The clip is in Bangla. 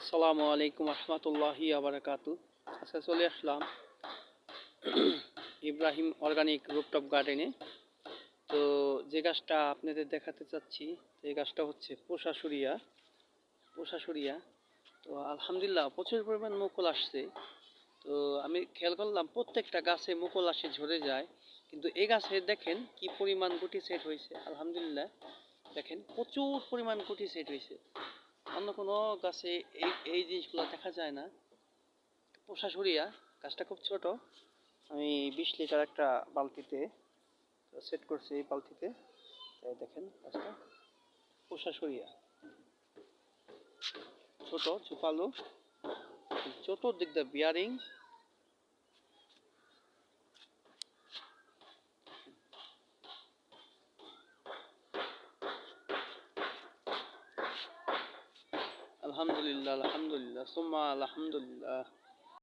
আসসালামু আলাইকুম রহমতুল্লাহি আবরাকাতু আচ্ছা চলে আসলাম ইব্রাহিম অর্গানিক রুপটপ গার্ডেনে। তো যে গাছটা আপনাদের দেখাতে চাচ্ছি এই গাছটা হচ্ছে পোষাশুরিয়া পোষাশুরিয়া তো আলহামদুলিল্লাহ প্রচুর পরিমাণ মুকুল আসছে। তো আমি খেয়াল করলাম প্রত্যেকটা গাছে মুকুল আসে, ঝরে যায়। কিন্তু এই গাছে দেখেন কি পরিমাণ গুটি সেট হয়েছে, আলহামদুলিল্লাহ। দেখেন প্রচুর পরিমাণ গুটি সেট হয়েছে। অন্য কোনো গাছে এই এই জিনিসগুলো দেখা যায় না। পোষা সরিয়া, গাছটা খুব ছোট। আমি বিশ লিটার একটা বালতিতে সেট করছি এই বালতিতে। তাই দেখেন গাছটা। পোষা সরিয়া। ছোট, ঝোপালো। চতুর্দিক দিয়ে বিয়ারিং আলহামদুলিল্লাহ আলহামদুলিল্লাহ সুম্মা আলহামদুলিল্লাহ